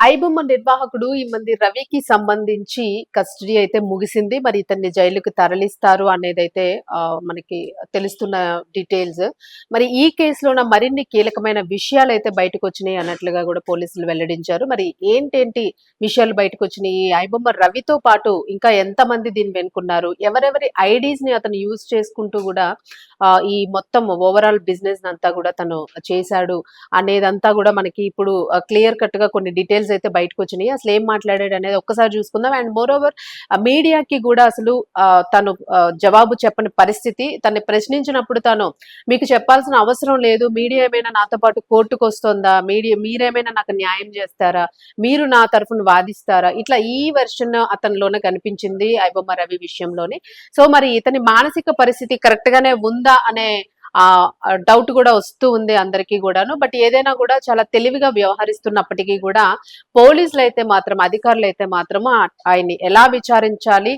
ఐబొమ్మ నిర్వాహకుడు ఈ మంది రవికి సంబంధించి కస్టడీ అయితే ముగిసింది. మరి ఇతన్ని జైలుకు తరలిస్తారు అనేది అయితే మనకి తెలుస్తున్న డీటెయిల్స్. మరి ఈ కేసులోన మరిన్ని కీలకమైన విషయాలు అయితే బయటకు వచ్చినాయి అన్నట్లుగా కూడా పోలీసులు వెల్లడించారు. మరి ఏంటేంటి విషయాలు బయటకు వచ్చినాయి ఈ ఐబొమ్మ రవితో పాటు ఇంకా ఎంతమంది దీన్ని వెనుకున్నారు? ఎవరెవరి ఐడీస్ని అతను యూజ్ చేసుకుంటూ కూడా ఈ మొత్తం ఓవరాల్ బిజినెస్ అంతా కూడా తను చేశాడు అనేదంతా కూడా మనకి ఇప్పుడు క్లియర్ కట్గా కొన్ని డీటెయిల్స్ అయితే బయటకు వచ్చినాయి. అసలు ఏం మాట్లాడాడు అనేది ఒక్కసారి చూసుకుందాం. అండ్ మోర్ ఓవర్ మీడియాకి కూడా అసలు ఆ, తను జవాబు చెప్పని పరిస్థితి తను ప్రశ్నించినప్పుడు తను మీకు చెప్పాల్సిన అవసరం లేదు. మీడియా ఏమైనా నాతో పాటు కోర్టుకు వస్తుందా? మీడియా మీరేమైనా నాకు న్యాయం చేస్తారా? మీరు నా తరఫున వాదిస్తారా? ఇట్లా ఈ వెర్షన్ అతనిలోనే కనిపించింది ఐబొమ్మ రవి విషయంలోనే. సో మరి ఇతని మానసిక పరిస్థితి కరెక్ట్ గానే ఉందా అనే ఆ డౌట్ కూడా వస్తూ ఉంది అందరికీ కూడాను. బట్ ఏదైనా కూడా చాలా తెలివిగా వ్యవహరిస్తున్నప్పటికీ కూడా పోలీసులు అయితే మాత్రం అధికారులు అయితే మాత్రం ఆయన్ని ఎలా విచారించాలి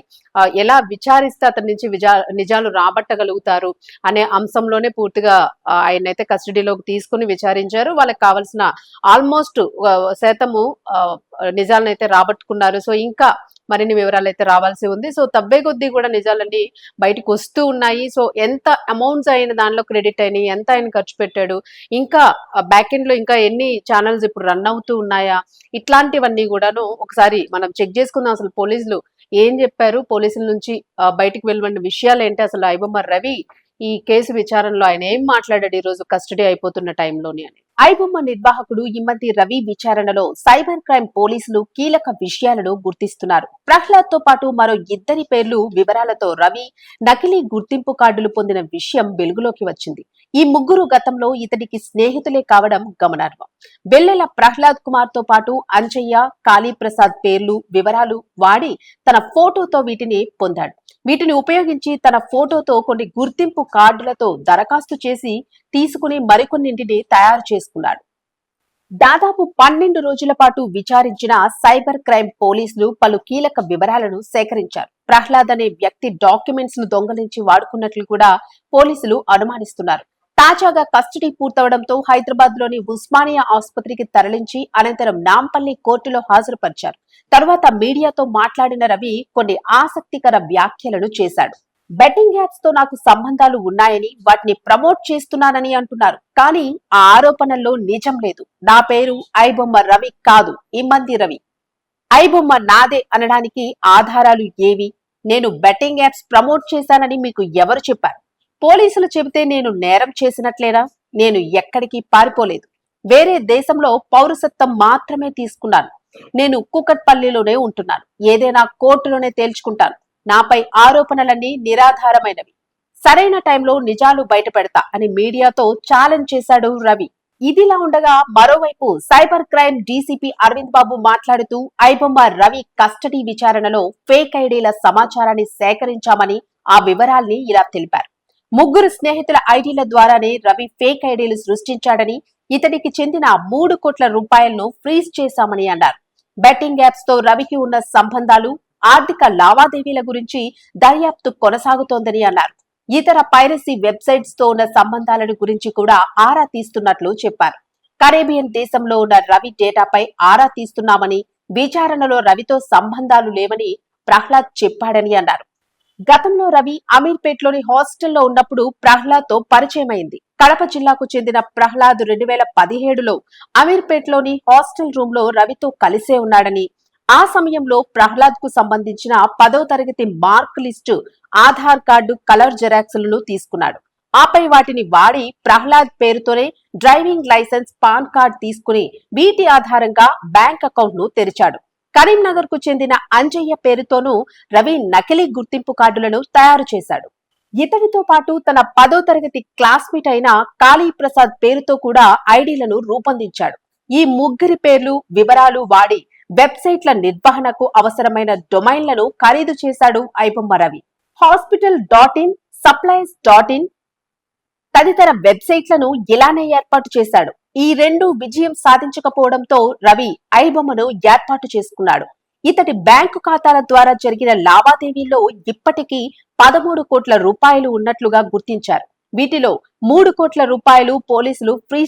ఎలా విచారిస్తే అతని నుంచి విజా- నిజాలు రాబట్టగలుగుతారు అనే అంశంలోనే పూర్తిగా ఆయన అయితే కస్టడీలోకి తీసుకుని విచారించారు. వాళ్ళకి కావాల్సిన ఆల్మోస్ట్ శాతము ఆ, నిజాలను అయితే రాబట్టుకున్నారు. సో ఇంకా మరిన్ని వివరాలు అయితే రావాల్సి ఉంది. సో తబ్బే కొద్దీ కూడా నిజాలన్నీ బయటకు వస్తూ ఉన్నాయి. సో ఎంత అమౌంట్స్ అయిన దానిలో క్రెడిట్ అయినాయి ఎంత ఆయన ఖర్చు పెట్టాడు ఇంకా బ్యాక్ ఎండ్లో ఇంకా ఎన్ని ఛానల్స్ ఇప్పుడు రన్ అవుతూ ఉన్నాయా ఇట్లాంటివన్నీ కూడాను ఒకసారి మనం చెక్ చేసుకుందాం. అసలు పోలీసులు ఏం చెప్పారు? పోలీసుల నుంచి బయటకు వెళ్ళిన విషయాలు ఏంటి? అసలు ఐబొమ్మ రవి ఈ కేసు విచారణలో ఆయన ఏం మాట్లాడాడు? ఈ రోజు కస్టడీ అయిపోతున్న టైంలోని అని. ఐబొమ్మ నిర్వాహకుడు ఇమ్మంతి రవి విచారణలో సైబర్ క్రైమ్ పోలీసులు కీలక విషయాలను గుర్తిస్తున్నారు. ప్రహ్లాద్తో పాటు మరో ఇద్దరి పేర్లు వివరాలతో రవి నకిలీ గుర్తింపు కార్డులు పొందిన విషయం వెలుగులోకి వచ్చింది. ఈ ముగ్గురు గతంలో ఇతడికి స్నేహితులే కావడం గమనార్హం. వెల్లెల ప్రహ్లాద్ కుమార్తో పాటు అంజయ్య కాళీప్రసాద్ పేర్లు వివరాలు వాడి తన ఫోటోతో వీటిని పొందాడు. వీటిని ఉపయోగించి తన ఫోటోతో కొన్ని గుర్తింపు కార్డులతో దరఖాస్తు చేసి తీసుకుని మరికొన్నింటిని తయారు చేసుకున్నాడు. దాదాపు పన్నెండు రోజుల పాటు విచారించిన సైబర్ క్రైమ్ పోలీసులు పలు కీలక వివరాలను సేకరించారు. ప్రహ్లాద్ అనే వ్యక్తి డాక్యుమెంట్స్ను దొంగలించి వాడుకున్నట్లు కూడా పోలీసులు అనుమానిస్తున్నారు. తాజాగా కస్టడీ పూర్తవడంతో హైదరాబాద్లోని ఉస్మానియా ఆసుపత్రికి తరలించి అనంతరం నాంపల్లి కోర్టులో హాజరుపరిచారు. తర్వాత మీడియాతో మాట్లాడిన రవి కొన్ని ఆసక్తికర వ్యాఖ్యలను చేశాడు. బెట్టింగ్ యాప్స్తో నాకు సంబంధాలు ఉన్నాయని వాటిని ప్రమోట్ చేస్తున్నానని అంటున్నారు. కానీ ఆ ఆరోపణల్లో నిజం లేదు. నా పేరు ఐబొమ్మ రవి కాదు. ఇమ్మంది రవి. ఐబొమ్మ నాదే అనడానికి ఆధారాలు ఏవి? నేను బెట్టింగ్ యాప్స్ ప్రమోట్ చేశానని మీకు ఎవరు చెప్పారు? పోలీసులు చెబితే నేను నేరం చేసినట్లేనా? నేను ఎక్కడికి పారిపోలేదు. వేరే దేశంలో పౌరసత్వం మాత్రమే తీసుకున్నాను. నేను కూకట్పల్లిలోనే ఉంటున్నాను. ఏదైనా కోర్టులోనే తేల్చుకుంటాను. నాపై ఆరోపణలన్నీ నిరాధారమైనవి. సరైన టైంలో నిజాలు బయటపెడతా అని మీడియాతో ఛాలెంజ్ చేశాడు రవి. ఇదిలా ఉండగా మరోవైపు cyber crime DCP Arvind Babu మాట్లాడుతూ ఐబొమ్మ రవి కస్టడీ విచారణలో ఫేక్ ఐడీల సమాచారాన్ని సేకరించామని ఆ వివరాల్ని ఇలా తెలిపారు. ముగ్గురు స్నేహితుల ఐడీల ద్వారానే రవి ఫేక్ ఐడీలు సృష్టించాడని ఇతనికి చెందిన మూడు కోట్ల రూపాయలను ఫ్రీజ్ చేశామని అన్నారు. బెట్టింగ్ యాప్స్తో రవికి ఉన్న సంబంధాలు ఆర్థిక లావాదేవీల గురించి దర్యాప్తు కొనసాగుతోందని అన్నారు. ఇతర పైరసీ వెబ్సైట్స్తో ఉన్న సంబంధాలను గురించి కూడా ఆరా తీస్తున్నట్లు చెప్పారు. కరేబియన్ దేశంలో ఉన్న రవి డేటాపై ఆరా తీస్తున్నామని విచారణలో రవితో సంబంధాలు లేవని ప్రహ్లాద్ చెప్పాడని అన్నారు. గతంలో రవి అమీర్పేట్లోని హాస్టల్లో ఉన్నప్పుడు ప్రహ్లాద్తో పరిచయమైంది. కడప జిల్లాకు చెందిన ప్రహ్లాద్ రెండు వేల పదిహేడులో అమీర్పేట్లోని హాస్టల్ రూమ్లో రవితో కలిసే ఉన్నాడని ఆ సమయంలో ప్రహ్లాద్కు సంబంధించిన పదో తరగతి mark list Aadhaar card colour జెరాక్స్లను తీసుకున్నాడు. ఆపై వాటిని వాడి ప్రహ్లాద్ పేరుతోనే డ్రైవింగ్ లైసెన్స్ పాన్ కార్డ్ తీసుకుని వీటి ఆధారంగా బ్యాంక్ అకౌంట్ను తెరిచాడు. కరీంనగర్కు చెందిన అంజయ్య పేరుతోనూ రవి నకిలీ గుర్తింపు కార్డులను తయారు చేశాడు. ఇతడితో పాటు తన పదో తరగతి క్లాస్మేట్ అయిన కాళీ ప్రసాద్ పేరుతో కూడా ఐడీలను రూపొందించాడు. ఈ ముగ్గురి పేర్లు వివరాలు వాడి వెబ్సైట్ల నిర్వహణకు అవసరమైన డొమైన్లను ఖరీదు చేశాడు iBomma Ravi. Hospital dot in supplies dot in తదితర వెబ్సైట్లను ఇలానే ఏర్పాటు చేశాడు. ఈ రెండు విజయం సాధించకపోవడంతో రవి ఐబొమ్మను ఏర్పాటు చేసుకున్నాడు. ఇతడి బ్యాంకు ఖాతాల ద్వారా జరిగిన లావాదేవీల్లో ఇప్పటికీ పదమూడు కోట్ల రూపాయలు ఉన్నట్లుగా గుర్తించారు. వీటిలో మూడు కోట్ల రూపాయలు పోలీసులు ఫ్రీజ్